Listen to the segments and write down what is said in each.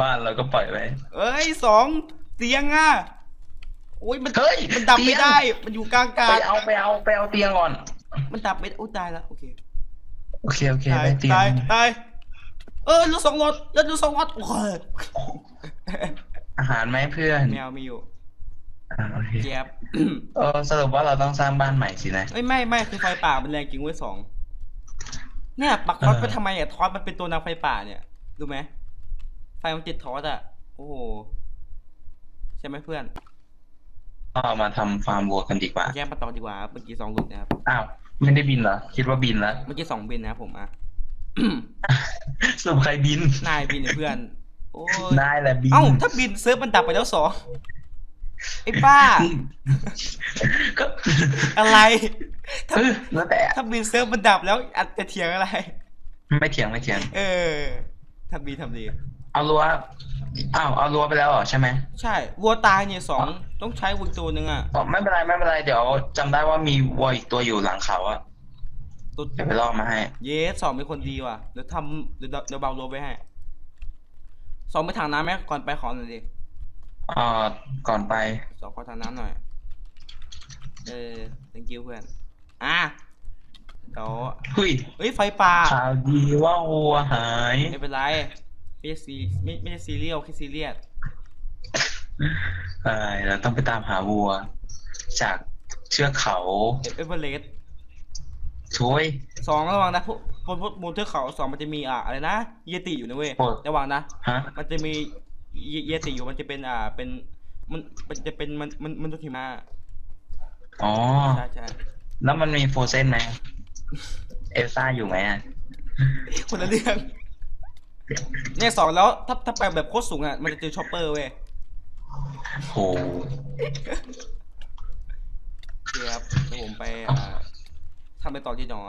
บ้านเราก็ปล่อยไว้เอ้ยสองเตียงอะโอ้ยมันเฮ้ยมันดับไม่เตียงได้ มันอยู่กลางกาไปรเอาไปเอาไปเอาเตียงก่อน มันดับไม่โอ้ยตายแล้วโอเคโอเคโอเคตายได้เตียงตายตายเออเหลือสองรถเหลือสองรถโอ้ยอาหารไหมเพื่อนแมวมีอยู่อ่าโอเคเจี๊ยบเออสรุปว่าเราต้องสร้างบ้านใหม่สินะเอ้ยไม่ไม่คือไฟป่ามันแรงจริงเว้ยสองเนี่ยปักทอสเออไปทำไมอะทอสมันเป็นตัวนำไฟป่าเนี่ยรู้ไหม ไฟมันติดทอสอะ โอ้โห ใช่ไหมเพื่อนก็เอามาทำฟาร์มวัวกันดีกว่า แยกมาต่อดีกว่าครับเมื่อกี้สองหลุดนะครับอ้าว ไม่ได้บินเหรอ คิดว่าบินแล้ว เมื่อกี้สองบินนะครับผมอะ สรุปใครบิน นายบินเนี่ยเพื่อน โอ้ยได้แหละบิน เอ้าถ้าบินเซิร์ฟมันดับไปแล้วสองไอ้ป้า ก็อะไร ถ้าเออแล้วแต่ถ้าบินเซิร์ฟมันดับแล้วอัดจะเถียงอะไร ไม่เถียงไม่เถียง เออ ทำดีทำดี เอารั้วอ้าวเอารั้วไปแล้วเหรอใช่ไหมใช่วัวตายเนี่ยสองต้องใช้วัวอีกตัวหนึ่งอะอ๋อไม่เป็นไรไม่เป็นไรเดี๋ยวจำได้ว่ามีวัวอีกตัวอยู่หลังเขาอะตัวเดี๋ยวไปล่อมาให้ เยสสองเป็นคนดีว่ะเดี๋ยวทำเดี๋ยวเดี๋ยวเบาโลไว้ให้สองไปทางน้ำไหมก่อนไปขอหน่อยดิเอ่อก่อนไป สองขอทางน้ำหน่อย เออ thank you เพื่อนอะ เดี๋ยวหุยเฮ้ยไฟป่าข่าวดีว่าวัวหายไม่เป็นไรไม่ใช่ซีไม่ไม่ใช่ซีเรียลแค่ซีเรียสเออเราต้องไปตามหาวัว จากเชือกเขาเอเวอเรสต์ช่วยสองระวังนะพวกบนพวกบนเทือกเขาสองมันจะมีอ่าอะไรนะเยติอยู่นะเว้ยโอ้ระวังนะฮะมันจะมีเยเยติอยู่มันจะเป็นอ่าเป็นมันมันจะเป็นมันมันมันจะถิมาอ๋อใช่ใช่แล้วมันมีโฟเซนไหม เอลซ่าอยู่ไหมอะคนละเรื่องเนี่ยสองแล้วถ้าถ้าไปแบบโคตรสูงอะมันจะเจอช็อปเปอร์เว้ยโหโอเคครับเดี๋ยวผมไปอ่าทำไปต่อที่หนอ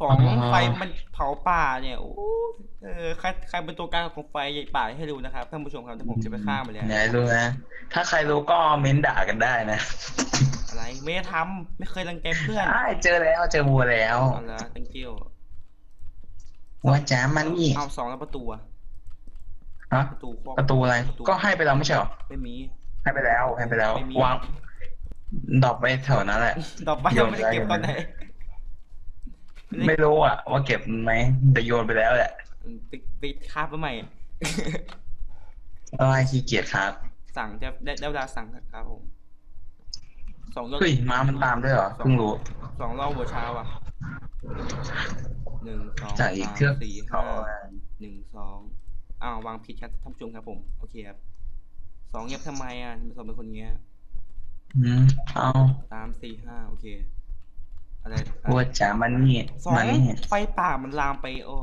สองอ่าไฟมันเผาป่าเนี่ยโอ้เออใครใครเป็นตัวกลางของไฟใหญ่ป่าให้ดูนะครับท่านผู้ชมครับแต่ผมจะไปฆ่ามันเลยไหนรู้นะ ถ้าใครรู้ก็เม้นด่ากันได้นะ อะไรไม่ได้ทำไม่เคยรังแกเพื่อนอ้ายเจอแล้วเจอวัวแล้วเอาละ thank you วัวจ๋ามันนี่เอาสองแล้วประตูอะฮะประตูคอกประตูอะไร ก็ให้ไปแล้วไม่ใช่เหรอไม่มี ให้ไปแล้วให้ไปแล้วไม่มี วางดรอปไว้แถวนั้นแหละดอกไม้โยยังนไม่ได้เก็บไป ตอนไหนไม่รู้อะว่าเก็บไหมแต่โยนไปแล้วแหละไปไปคาบมาใหม่เอ้ยขี้เกียจครับ สั่งจะได้ได้เวลาสั่งครับผม สองรอบเฮ้ยม้ามันตามด้วยเหรอเพิ่งรู้สองรอบหัวเช้าอะหนึ่งสองจากอีกสามเทือกสี่เขาห้าหนึ่งสองอ้าววางผิดครับท่านผู้ชมครับผมโอเคครับสองเงียบทำไมอะทำไมสองเป็นคนเงี้ยอืมเอาสามสี่ห้าโอเคอะไรวัวจ๋ามันนี่สองมันนี่ไฟป่ามันลามไปโอ้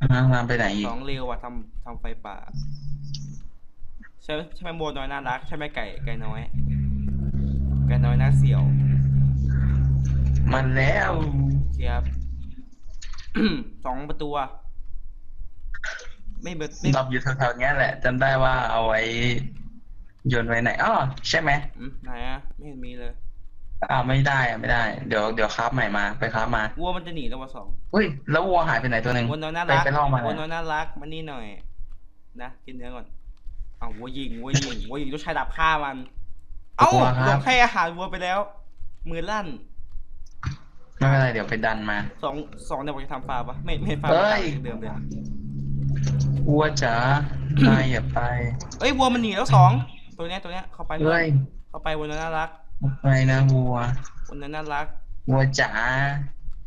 อะมาไปไหนอีกสองเร็วอะทำทำไฟป่า ใช่ไหมใช่ไหมโบน้อยน่ารัก ใช่ไหมไก่ไก่น้อย ไก่น้อยน่าเสียวมันแล้วเชียบ สองประตูอะไม่เบิดไม่ดรอปอยู่แถวๆเนี้ยแหละจำได้ว่าเอาไว้โยนไว้ไหนอ๋อใช่ไหมอืมไหนอะไม่เห็นมีเลยอ้าวไม่ได้อะไม่ได้ เดี๋ยวเดี๋ยวคราฟใหม่มาไปคราฟมาวัวมันจะหนีแล้ววะสองเฮ้ยแล้ววัวหายไปไหนตัวหนึ่งวัวน้อยน่าไปรักไปล่อมาวัวนะน้อยน่ารักมานี่หน่อย นะกินเนื้อก่อนเอาวัวยิงวัวยิงวัวยิงต้องใช้ดาบฆ่ามัน เอ้าวัวคลรับงให้อาหารวัวไปแล้วมือลั่นไม่เป็นไรเดี๋ยวไปดันมาสองสองเนี่ยบอกจะทำฟาร์มปะไม่ไม่ฟาร์มเฮ้ยเดิมเลยวัวจ๋านายอย่าไปเอ้ยวัวมันหนีแล้วสองตัวเนี้ยตัวเนี้ยเข้าไปเฮ้ยเข้าไปวัวน้อยน่ารักไปนะวัววัวน้อยน่ารักวัวจ๋า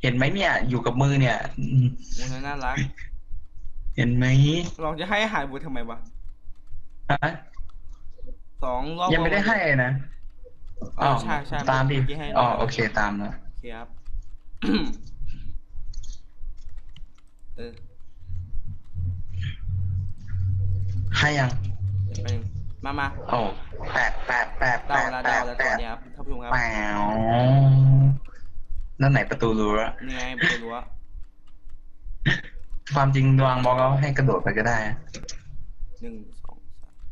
เห็นไหมเนี่ย อยู่กับมือเนี่ยอืมวัวน้อยน่ารัก เห็นไหมเราจะให้อาหารวัวทำไมวะฮะ สองรอบยังไม่ได้ให้เลยนะอ๋อใช่ใช่ตามดิเอกี้ให้อ๋อโอเคตามนะโอเคครับเออให้ยังไปหนึ่งมามาโอ้แปดแปดแปดแปดาวดแล้วแปดาวดแล้วแปตอนดเนี้ยครับท่านผู้ชมครับแปวแล้วไหนประตูรั้วนี่ไงประตูรั้วความจริงวางบล็อกแล้วให้กระโดดไปก็ได้หนึ่ง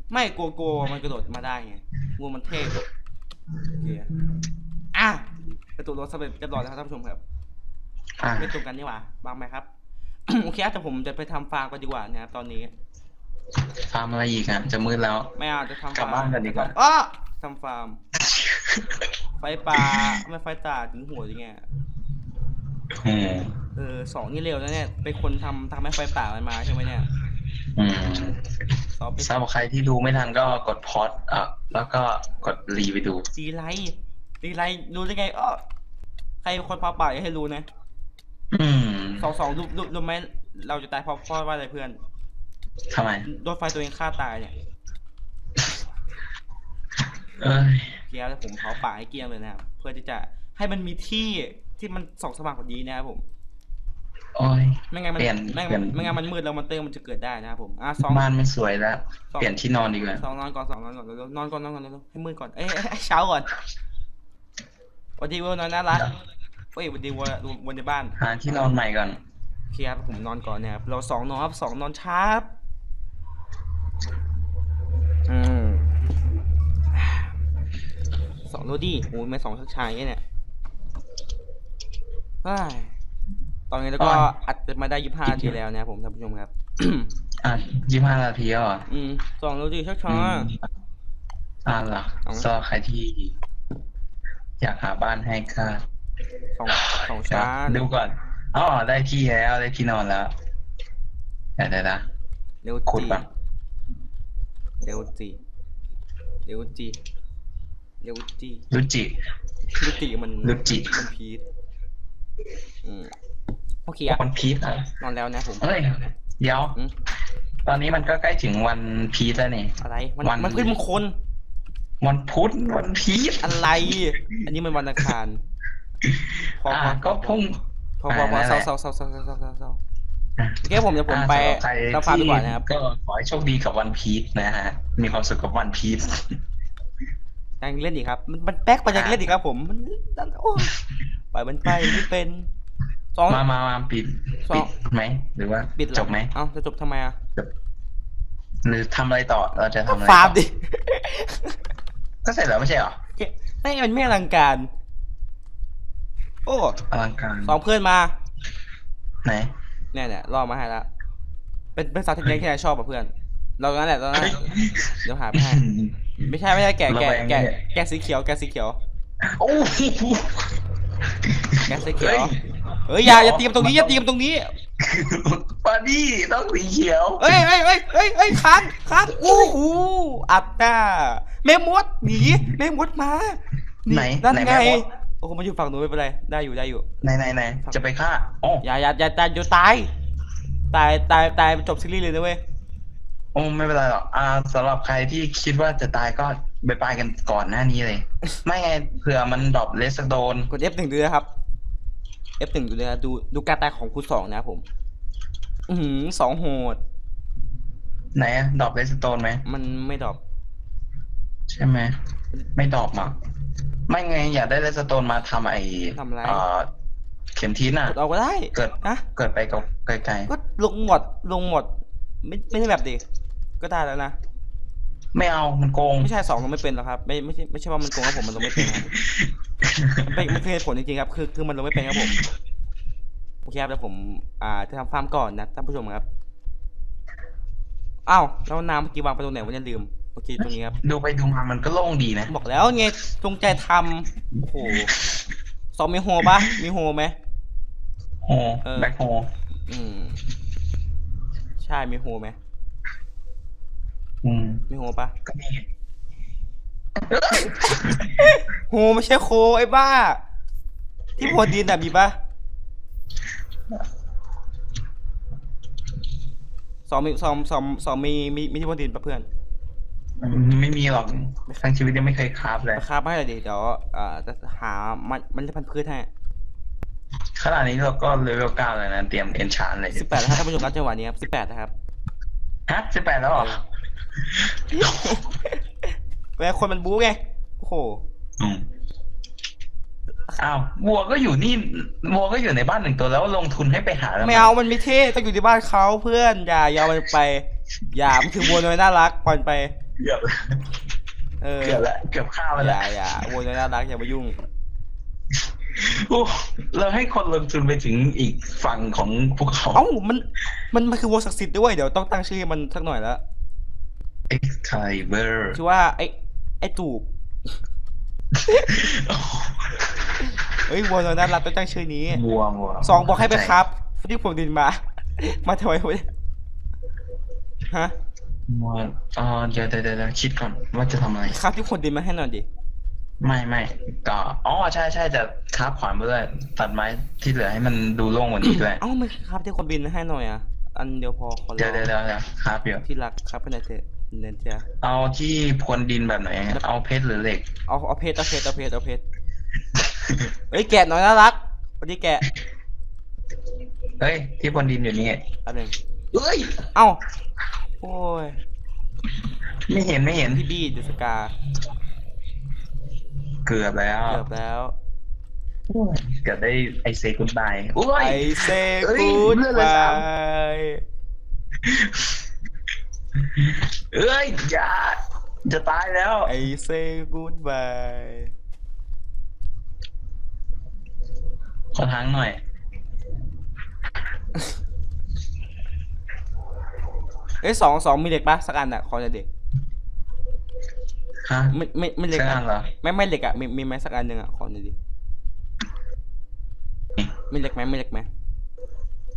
สองสามไม่กลัวกลัวมันกระโดดมาได้ไงวัวมันเท่โอเคอะประตูรั้วสำเร็จเรียบร้อยแล้วครับท่านผู้ชมครับอะไม่ตรงกันนี่หว่าบางไหมครับ โอเคครับแต่ผมจะไปทำฟาร์มกันดีกว่านะครับตอนนี้ ฟาร์มอะไรอีกอะจะมืดแล้ว ไม่เอาจะทำกลับฟาร์มบ้านกันดีกว่าจะทำอ้อทำฟาร์ม ไฟป่าไม่ไฟตาถึงหัวยังไงอืมเออสองนี่เร็วนะเนี่ยเป็นคนทำทำให้ไฟป่ามันมาใช่ไหมเนี่ย อืมสอบไปสำหรับใครที่ดูไม่ทันก็กดพอดอะแล้วก็กดรีไปดูสีไลท์สีไลท์รู้ได้ไงอ้อใครเป็นคนพาป่าอย่าให้รู้นะอืมสองสองรู้รู้รู้ไหมเราจะตายเพราะเพราะว่าอะไรเพื่อนทำไม โดนไฟตัวเองฆ่าตายเนี่ยเอ้ยเกียร์แล้วผมเผาป่าให้เกลี้ยงเลยนะครับเพื่อที่จะให้มันมีที่ที่มันส่องสว่างกว่านี้นะครับผม โอ้ย ไม่งั้นมันเปลี่ยนไม่เปลี่งั้ยนนไม่งั้นมันมืดแล้วมันเตอร์มันจะเกิดได้นะครับผมอะสองบ้านไม่สวยแล้ว สองเปลี่ยนที่นอนดีกว่าสองนอนก่อนสองนอนก่อนเร็วๆนอนก่อนนอนก่อนเร็วๆให้มืดก่อนเอ้ยเอ้ยเอ้ยเช้าก่อนสวันดีเวลนอนน่ารักเฮ้ยสวันดีวัววันในบ้านหาที่นอนใหม่ก่อน โอเคครับผมนอนก่อนนะครับเราสองนอนครับสองนอนช้าครับอืมสองโนดี้โอ้ยไม่สองชักชายเนี่ยเฮ้ย ตอนนี้แล้วก็อัดมาได้ยี่สิบห้านาทีแล้วนะครับผมท่านผู้ชมครับ อะยี่ห้านาทีแล้วเหรออืมสองโนดี้ชักช้าอืมอ่าเหรอเอาสำหรับใครที่ อยากหาบ้านให้ก็สองสองช้าดูก่อนอ๋อได้ที่แล้วได้ที่นอนแล้วเดี๋ยวเดี๋ยวนะเร็วขุดจีก่อนเร็วจีเร็วจีเร็วจีรุจิเร็วจีมันรุจิมันพีทอืมโอเคครับวันพีชอะนอนแล้วนะผม เอ้ย เดี๋ยว อืม ตอนนี้มันก็ใกล้ถึงวันพีชแล้วนี่ อะไร มันวัน มันขึ้นมงคลวันพุธวันพีชอะไร อันนี้มันวันอังคารพออ่าพอก็พุ่ง พอพอพออ่านั่นเศแหร้าละ เศร้าเศร้าเศร้าเศร้าเศร้าเศร้าเศร้าอะโอเคผมเดี๋ยวผมอ่าไปสำหรับใครตามฟาร์มดีที่กว่านะครับ ก็ขอให้โชคดีกับวันพีชนะฮะ มีความสุขกับวันพีชยังเล่นอีกครับ มันมันแป๊กไปยังเล่นอีกครับผมมันมันโอ้ยปล่อยมันไปไม่เป็น สอง มามามาปิดสอง ปิดไหมหรือว่าปิดเรอจบไหมเอ้าจะจบทำไมอะหรือทำอะไรต่อเราจะทำอะไรฟาร์มต่อดิก็เสร็จแล้วไม่ใช่เหรอไม่มันไม่อลังการ โอ้อลังการสองเพื่อนมาไหนเนี่ยเนี่ยรอมาให้ละเป็นเป็นสาวเทคนิคที่นายชอบอะเพื่อน เรางั้นแหละตอนนั้นเดี๋ยวหาไปให้ไม่ใช่ไม่ใช่แกะแกะระแวงแกะเนี่ยแกะสีเขียวแกะสีเขียว โอ้โหแกะสีเขียวเฮ้ย เอ้ยอย่าอย่าเตรียมตรงนี้อย่าเตรียมตรงนี้ ปาดี้ต้องสีเขียวเอ้ยเอ้ยเอ้ยเอ้ยเอ้ยค้างค้างอู้หูอัดหน้าแม่มดหนีแม่มดมานี่ไหนนั่นไหนไงแม่มดโอ้โหมันอยู่ฝั่งหนูไม่เป็นไรได้อยู่ได้อยู่ ไหนไหนไหนจะไปฆ่าอ๋ออย่าอย่าอย่าตายอยู่ตายตายตายตายจบซีรีส์เลยนะเว้ยโอ้ไม่เป็นไรหรอกอ่าสำหรับใครที่คิดว่าจะตายก็ไปไปกันก่อนหน้านี้เลย ไม่ไงเผื่อมันดรอปเลสโดน กด F1 ดูนะครับ F1 ดูเลยนะดูดูการตายของคูสองนะครับผม อือหือสองโหด ไหนดรอปเลสโตนไหม มันไม่ดรอปใช่ไหม ไม่ดรอปอะไม่ไงอยากได้เลสโตนมาทำไอ้ทำอะไร เอ่อเข็มทิศน่ะกดเอาก็ได้เกิด นะเกิดไปกับไกลก็ลงหมดลงหมด ไม่ไม่ใช่แบบดิก็ได้แล้วนะๆ ไม่เอามันโกง ไม่ใช่สองลงไม่เป็นหรอกครับ ไม่ไม่ใช่ไม่ใช่ว่ามันโกงครับผมมันลงไม่เป็นครับมันเป็นมันคือเหตุผลจริงๆครับ คือคือมันลงไม่เป็นครับผมโอเคครับแล้วผมอ่าจะทำฟาร์มก่อนนะท่านผู้ชมครับอ้าวแล้วน้ำเมื่อกี้วางไปตรงไหนวะเนี่ยลืมโอเคตรงนี้ครับดูไปดูมามันก็โล่งดีนะ บอกแล้วไงจงใจทำโอ้โหสองมีโฮปะมีโฮไหมโฮเออแบ็คโฮอืมใช่มีโฮไหม อืมมีโฮปะก็มีโฮไม่ใช่โคไอ้บ้า ที่พรวนดินอะมีปะสองมีสองสองสองมีมีมีที่พรวนดินปะเพื่อนไม่มีหรอกทั้งชีวิตยังไม่เคยคราฟเลยราคาไม่ให้เลยดิเดี๋ยวอ่าจะหามันมันจะพันธุ์พืชให้ขนาดนี้เราก็เลเวลเก้าแล้วนะเตรียมเอนชานเลยสิบแปดนะครับท่านผู้ชมครับจังหวะนี้ครับสิบแปดนะครับฮะสิบแปดแล้วเหรอ เวลาคนมันบู๊ไง โอ้โห อืมอ้าววัวก็อยู่นี่วัวก็อยู่ในบ้านหนึ่งตัวแล้วลงทุนให้ไปหาแล้วไม่เอามันไม่เท่ต้องอยู่ที่บ้านเขาเพื่อนอย่าอย่าเอามันไป อย่ามันคือวัวน้อยน่ารักปล่อยมันไป เกือบเออเกือบแล้วเกือบข้าวอแล้วย่าอย่าวัวน้อยน่ารักอย่ามายุ่ง โอ้เราให้คนลงทุนไปถึงอีกฝั่งของภูเขา เอ้ามันมันมันคือวงศักดิ์สิทธิ์ด้วยเดี๋ยวต้องตั้งชื่อให้มันสักหน่อยแล้ว Excalibur ชื่อว่าไอ้ไอ้ตูบเฮ้ยวัวเราน่ารักต้องตั้งชื่อนี้วัววัวสองบอกให้ไปครับที่พวงดินมา มาทำไมวะเนี่ยฮะวัวอ๋อเดี๋ยวเดี๋ยวเดี๋ยวคิดก่อนว่าจะทำอะไรครับที่พวงดินมาให้หน่อยดิไม่ไม่ก็อ๋อใช่ใช่จะคาบขวานไปด้วยตัดไม้ที่เหลือให้มันดูโล่งกว่านี้ด้วยเอ้าไม่ครับที่คนบินมาให้หน่อยอะอันเดียวพอขอร้เดี๋ยวองเดี๋ยวเดี๋ยวเดี๋ยวครับเดี๋ยวที่รักครับเป็นไงเถอะ เน้นเจ้าเอาที่พรวนดินแบบไหน เอาเพชรหรือเหล็ก เอาเอาเพชรเอาเพชรเอาเพชรเอาเพชรเฮ้ยแกะหน่อยน่ารักวันนี้แกะเฮ้ย ที่พรวนดินอยู่นี่อันหนึ่งเอ้ย เอ้าโอ้ยไม่เห็นไม่เห็นพี่บี้เดสกา เกือบแล้วเกือบแล้วเกือบได้ไอเซกุนบายโอ้ยไอเซเอ้ยกูดเลือดเลบายสามย เอ้ยอย่าจะตายแล้วไอเซกูดบายขอทางหน่อย เอ้ยสองสองมีเหล็กปะสักอันอะขอหน่อยดิฮะไม่ไม่ไม่เหล็กใช่อะอันเหรอ ไม่ไม่เหล็กอะมีมีไหมสักอันหนึ่งอะขอหน่อยดินี่ไม่เหล็กไหมไม่เหล็กไหม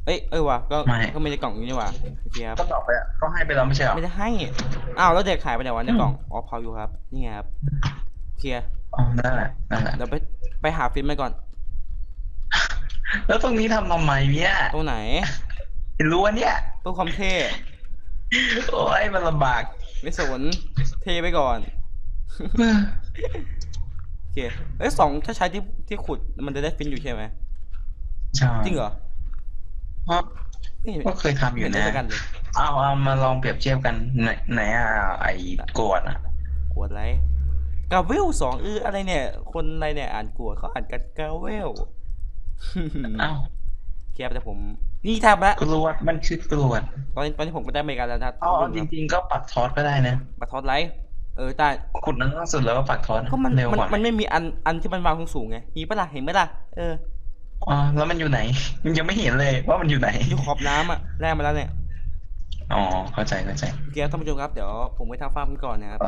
เอ้ยเอ้ยว่ะก็ไม่ ก็ไม่ได้กล่องอยู่นี่ว่ะโอเคครับก็ตอบไปอะก็ให้ไปแล้วไม่ใช่เหรอไม่ได้ให้อ้าวแล้วเด็กหายไปไหนวะในกล่องอ๋อเผาอยู่ครับนี่ไงครับเคลียร์อ๋อนั่นแหละนั่นแหละเดี๋ยวไปไปหาฟิล์มไปก่อนแล้วตรงนี้ทำทำไมเนี่ยตรงไหนรู้ว่าเนี่ยเพื่อความเท่โอ้ยมันลำบากไม่สนเทไปก่อนโอเคเอ้ยสองถ้าใช้ที่ที่ขุดมันจะได้ฟินอยู่ใช่ไหมใช่จริงเหรอ เพราะไม่เห็นก็เคยทำอยู่ไม่นะเห็ได้สักอันเลยเอาเอามาลองเปรียบเทียบกันไหนไหนอะไอ้โกรธอะกวดไรกาเวลสองเอออะไรเนี่ย คนอะไรเนี่ยอ่านกวดเขาอ่านกันกาเวลเอ้าเคลียร์แต่ผม นี่ทำละกรวดมันคือกรวดตอนนี้ตอนนี้ผมก็ได้อเมริกันแล้วนะอ๋อจริง ๆ ก็ปักทอสก็ได้นะบัตรทอดไลท์เออแต่ขุดนั้นล่าสุดแล้วก็ปักทอสก็มันเร็วมันกว่ามันไม่มีอันอันที่มันวางสูงๆไงมีปะล่ะเห็นไหมล่ะเออ อ๋อแล้วมันอยู่ไหน มันยังไม่เห็นเลยว่ามันอยู่ไหน อยู่ขอบน้ำอะแรกมาแล้วเนี่ยอ๋อ เข้าใจเข้าใจโอเคครับท่านผู้ชมครับเดี๋ยวผมไปทำฟาร์มกันก่อนนะครับ เอ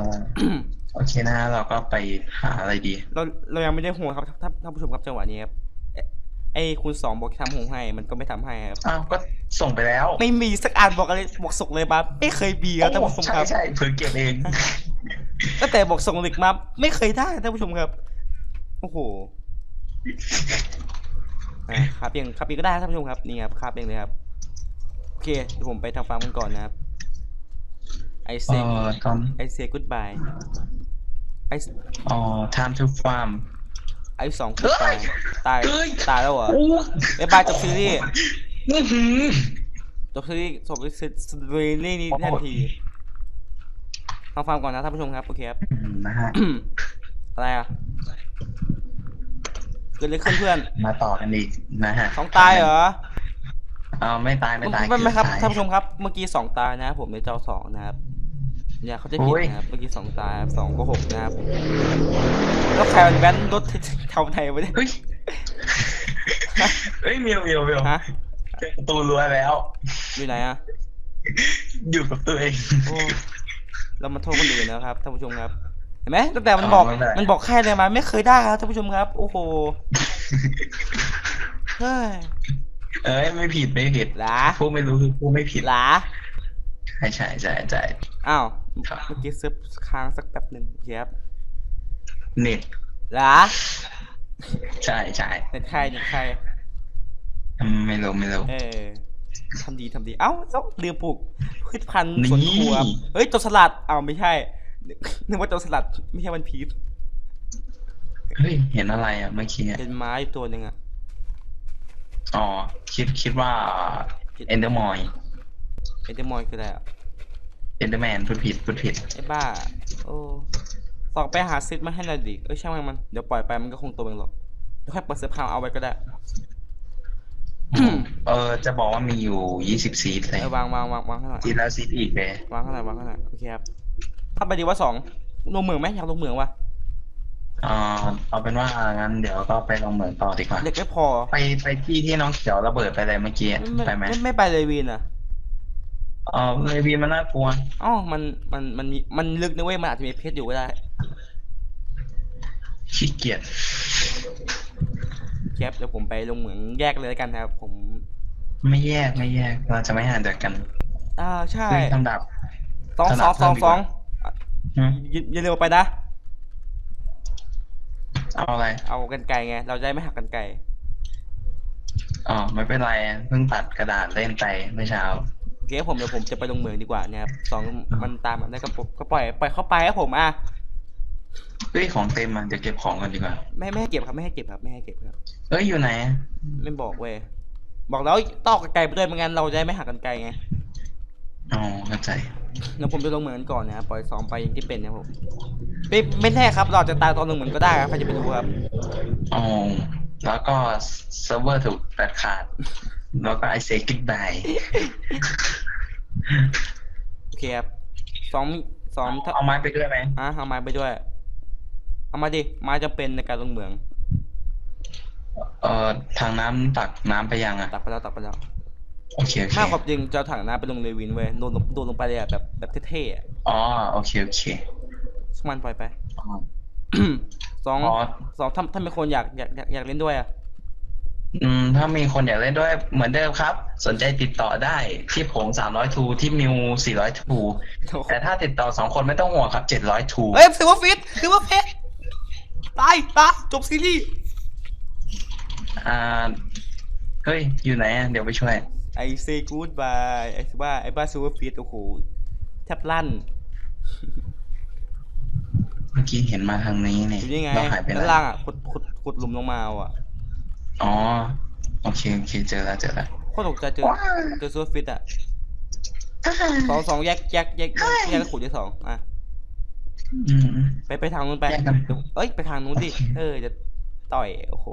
อโอเคนะเราก็ไปหาอะไรดี เราเรายังไม่ได้ห่วงครับท่านท่านผู้ชมครับจังหวะนี้ครับเอ๊ะไอ้คุณสองบอกจะทำหงให้มันก็ไม่ทำให้ครับอ้าว ก็ส่งไปแล้วไม่มีสักอันบอกอะไรบอกส่งเลยมาไม่เคยมีครับท่านผู้ชมใช่ครับใช่เพิ่งเก็บเอง ตั้งแต่บอกส่งเหล็กมาไม่เคยได้ท่านผู้ชมครับโอ้โห อ่าครับเพียงครับเพียงก็ได้ครับท่านผู้ชมครับนี่ครับครับเพียงเลยครับโอเคเดี๋ยวผมไปทำฟาร์มกันก่อนนะครับไอเซเออตอนไอเซกูดบายไออ๋อ time to farm ไอสองกูดบายตายเอ้ย ตายแล้วเหรอโอ้บ๊ายบายจบซีรีส์อื้อหือจบซีรีส์จบซีรีส์นี้ทันทีทำฟาร์มก่อนนะท่านผู้ชมครับโอเคครับอืมนะฮะ อะไรอะ เกิดอะไรขึ้นเพื่อนมาต่อกันอีกนะฮะสองตายเหรอเอาไม่ตายไม่ตายไม่ไม่ครับเกือท่านผู้ชมครับ เมื่อกี้สองตายนะครับผมในเจ้าสองนะครับเนี่ยเขาจะผิดโอ้ยนะครับเมื่อกี้สองตายครับสองก็หกนะครับแล้วใครมันแว้นรถเท่าไหนวะเนี่ยเฮ้ยเฮ้ยเมียวเมียวเมียวฮะเจอประตูรั้วแล้ว อยู่ไหนอะอยู่กับตัวเองโอ้เรามาโทษคนอื่นแล้วครับท่านผู้ชมครับ เห็นไหมตั้งแต่มันบอก อ๋อไม่เป็นไรมันบอกแค่เลยมา ไม่เคยได้ครับท่านผู้ชมครับ โอ้โหเฮ้ยเอ้ยไม่ผิดไม่ผิดหลาผู้ไม่รู้คือผู้ไม่ผิดหลาใช่ใช่ใช่ใช่อ้าวครับเมื่อกี้เซิร์ฟค้างสักแป๊บหนึ่งโอเคครับเน็ตหลาใช่ใช่เน็ตใครเน็ตใครอืมไม่รู้ไม่รู้ เออทำดีทำดี เอ้าต้องลืมปลูกพืชพันธุ์นี่สวนครัวครับเฮ้ยโจรสลัดอ้าวไม่ใช่ นึกนึกว่าโจรสลัดไม่ใช่วันพีชเฮ้ยเห็นอะไรอะเมื่อกี้อะเป็นไม้อยู่ตัวหนึ่งอะอ๋อคิดคิดว่าเอนเดอร์มอยเอเดมอยคืออะไรอะเอนเดอร์แมนพูดผิดพูดผิดไอ้บ้า โอ้สองไปหาซิดมาให้หน่อยดิเอ้ยช่างมันมันเดี๋ยวปล่อยไปมันก็คงตัวเองหรอกเดี๋ยวค่อยเปิดเซิร์ฟคาวเอาไว้ก็ได้เออจะบอกว่ามีอยู่ยี่สิบซีดเลยเออวางวางวางวางข้างหน่อยซีดแล้วซีดอีกเลยวางข้างหน่อยวางข้างหน่อยโอเคครับ ถ้าไปดีว่าสองลงเหมืองไหมอยากลงเหมืองวะเอ่อเอาเป็นว่างั้นเดี๋ยวก็ไปลงเหมืองต่อดีกว่าเด็กไม่พอไปไปที่ที่น้องเขียวระเบิดไปเลยเมื่อกี้ไม่ไปไหมไม่ไม่ไปเลยวีนอะเออเลยวีมันน่ากลัวอ๋อมันมันมันมีมันลึกนะเว้ยมันอาจจะมีเพชรอยู่ก็ได้ขี้เกียจแคปเดี๋ยวผมไปลงเหมืองแยกเลยแล้วกันนะครับ ผม ไม่แยกไม่แยกเราจะไม่ห่างจากกัน อ่าใช่คือทำดับสองสสนัอบงสองเพิ่สมอง ดีกว่าอย่าอย่าเร็วไปนะ เอาอะไร เอากันไกลไง เราจะได้ไม่หักกันไกลอ๋อไม่เป็นไรเพิ่งตัดกระดาษเล่นไปเมื่อเช้า โอเคครับผมเดี๋ยวผมจะไปลงเหมืองดีกว่าเนี่ยครับสองมันตามมาได้ก็ปล่อยก็ปล่อยปล่อยเข้าไปครับผมอะเฮ้ยของเต็มอะเดี๋ยวเก็บของกันดีกว่า ไม่ไม่ให้เก็บครับไม่ให้เก็บครับไม่ให้เก็บครับ เอ้ยอยู่ไหน ไม่บอกเว้ยบอกแล้วตอกกันไกลไปด้วยไม่งั้นเราจะได้ไม่หักกันไกลไง อ๋อเข้าใจ เดี๋ยวผมจะลงเหมืองก่อนนะครับปล่อยสองไปอย่างที่เป็นนะครับผมไม่ไม่แน่ครับ เราอาจจะตายตอนลงเหมืองก็ได้ครับใครจะไปรู้ครับอ๋อแล้วก็เซิร์ฟเวอร์ถูกตัดขาด แล้วก็ไอเซกิดบายโอเคครับสองสองถ้าเอาไม้ไปด้วยไหมอะเอาไม้ไปด้วย เอามาดิไม้จะเป็นในการลงเหมือง เอ่อทางน้ำตักน้ำไปยังอะตักไปแล้วตักไปแล้ว โอเคโอเคมากกว่าจริงจะเอาถังน้ำไปลงเลวินเว้ยโดนลงโดนลงไปเลยอะแบบแบบเท่ๆอะอ๋อโอเคโอเคสกมันปล่อยไป อ๋อ สองอ๋อ สองถ้าถ้ามีคนอยากอยากอยากอยากเล่นด้วยอะอืมถ้ามีคนอยากเล่นด้วยเหมือนเดิมครับ สนใจติดต่อได้ที่ผม300ทูที่มิว400ทูแต่ถ้าติดต่อสองคนไม่ต้องห่วงครับ700ทูเฮ้ยถือว่าฟิตถือว่าเพชรตายตายจบซีรีส์อ่าเฮ้ยอยู่ไหนอะเดี๋ยวไปช่วย ไอเซกูดบายไอบ้าไอบ้าซูเปอร์ฟิตโอ้โหแทบลั่นเมื่อกี้เห็นมาทางนี้นี่อยู่นี่ไงเราหายไปด้านแล้วล่างอะขุดขุดขุดหลุมลงมาเอาอะอ๋อ โอเคโอเคเจอแล้วเจอแล้วโคตรตกใจเจอเจอซูเปอร์ฟิตอะสองสองแยกแยกแยกแยกแยกขุดที่สองอะอืม ไปไปทางนู้นไปแยกกันเอ้ยไปทางนู้นดิโอเคเออจะต่อยโอ้โห